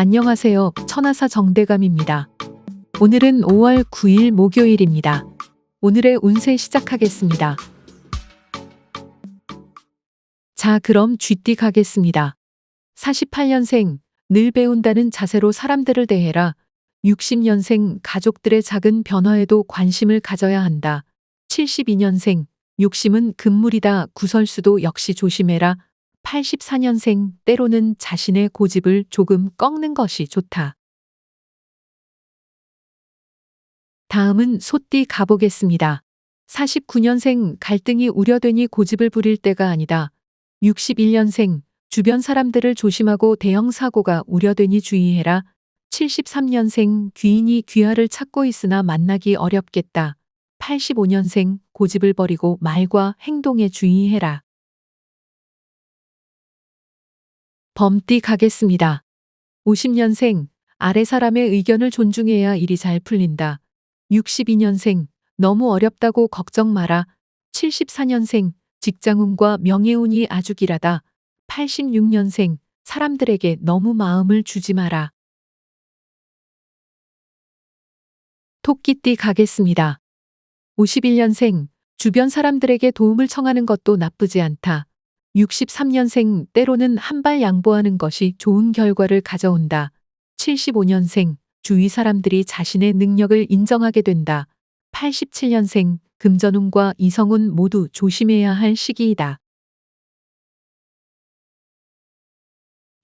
안녕하세요. 천하사 정대감입니다. 오늘은 5월 9일 목요일입니다. 오늘의 운세 시작하겠습니다. 자, 그럼 쥐띠 가겠습니다. 48년생, 늘 배운다는 자세로 사람들을 대해라. 60년생, 가족들의 작은 변화에도 관심을 가져야 한다. 72년생, 욕심은 금물이다. 구설수도 역시 조심해라. 84년생, 때로는 자신의 고집을 조금 꺾는 것이 좋다. 다음은 소띠 가보겠습니다. 49년생, 갈등이 우려되니 고집을 부릴 때가 아니다. 61년생, 주변 사람들을 조심하고 대형 사고가 우려되니 주의해라. 73년생, 귀인이 귀하를 찾고 있으나 만나기 어렵겠다. 85년생, 고집을 버리고 말과 행동에 주의해라. 범띠 가겠습니다. 50년생, 아래 사람의 의견을 존중해야 일이 잘 풀린다. 62년생, 너무 어렵다고 걱정 마라. 74년생, 직장운과 명예운이 아주 길하다. 86년생, 사람들에게 너무 마음을 주지 마라. 토끼띠 가겠습니다. 51년생, 주변 사람들에게 도움을 청하는 것도 나쁘지 않다. 63년생, 때로는 한 발 양보하는 것이 좋은 결과를 가져온다. 75년생, 주위 사람들이 자신의 능력을 인정하게 된다. 87년생, 금전운과 이성운 모두 조심해야 할 시기이다.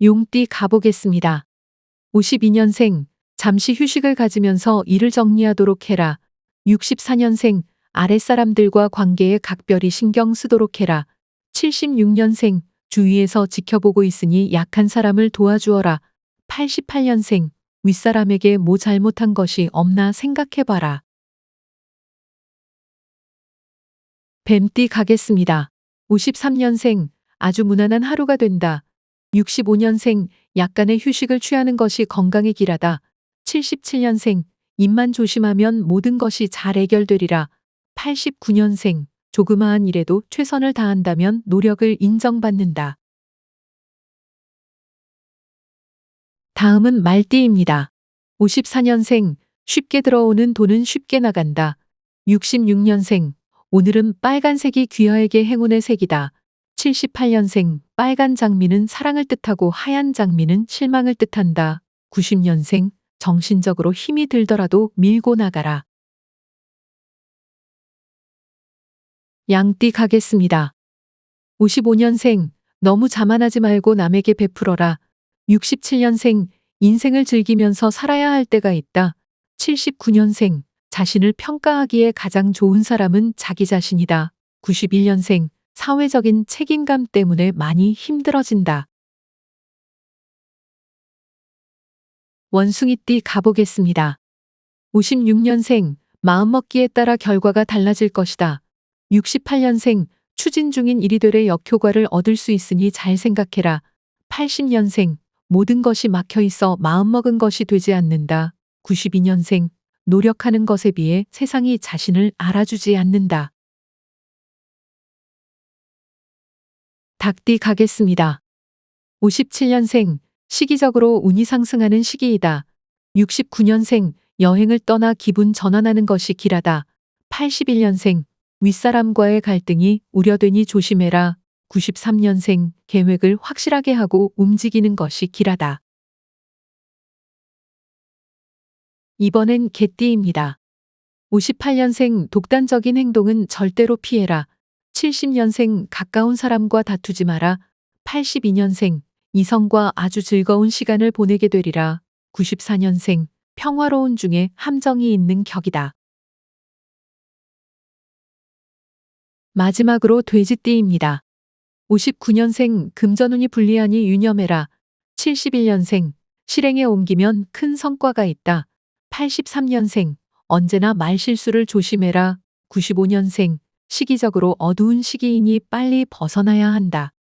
용띠 가보겠습니다. 52년생, 잠시 휴식을 가지면서 일을 정리하도록 해라. 64년생, 아랫사람들과 관계에 각별히 신경 쓰도록 해라. 76년생, 주위에서 지켜보고 있으니 약한 사람을 도와주어라. 88년생, 윗사람에게 뭐 잘못한 것이 없나 생각해봐라. 뱀띠 가겠습니다. 53년생, 아주 무난한 하루가 된다. 65년생, 약간의 휴식을 취하는 것이 건강에 길하다. 77년생, 입만 조심하면 모든 것이 잘 해결되리라. 89년생, 조그마한 일에도 최선을 다한다면 노력을 인정받는다. 다음은 말띠입니다. 54년생, 쉽게 들어오는 돈은 쉽게 나간다. 66년생, 오늘은 빨간색이 귀하에게 행운의 색이다. 78년생, 빨간 장미는 사랑을 뜻하고 하얀 장미는 실망을 뜻한다. 90년생, 정신적으로 힘이 들더라도 밀고 나가라. 양띠 가겠습니다. 55년생, 너무 자만하지 말고 남에게 베풀어라. 67년생, 인생을 즐기면서 살아야 할 때가 있다. 79년생, 자신을 평가하기에 가장 좋은 사람은 자기 자신이다. 91년생, 사회적인 책임감 때문에 많이 힘들어진다. 원숭이띠 가보겠습니다. 56년생, 마음먹기에 따라 결과가 달라질 것이다. 68년생, 추진 중인 되래 역효과를 얻을 수 있으니 잘 생각해라. 80년생, 모든 것이 막혀 있어 마음먹은 것이 되지 않는다. 92년생, 노력하는 것에 비해 세상이 자신을 알아주지 않는다. 닭띠 가겠습니다. 57년생, 시기적으로 운이 상승하는 시기이다. 69년생, 여행을 떠나 기분 전환하는 것이 길하다. 81년생, 윗사람과의 갈등이 우려되니 조심해라. 93년생, 계획을 확실하게 하고 움직이는 것이 길하다. 이번엔 개띠입니다. 58년생, 독단적인 행동은 절대로 피해라. 70년생, 가까운 사람과 다투지 마라. 82년생, 이성과 아주 즐거운 시간을 보내게 되리라. 94년생, 평화로운 중에 함정이 있는 격이다. 마지막으로 돼지띠입니다. 59년생 금전운이 불리하니 유념해라. 71년생 실행에 옮기면 큰 성과가 있다. 83년생 언제나 말실수를 조심해라. 95년생 시기적으로 어두운 시기이니 빨리 벗어나야 한다.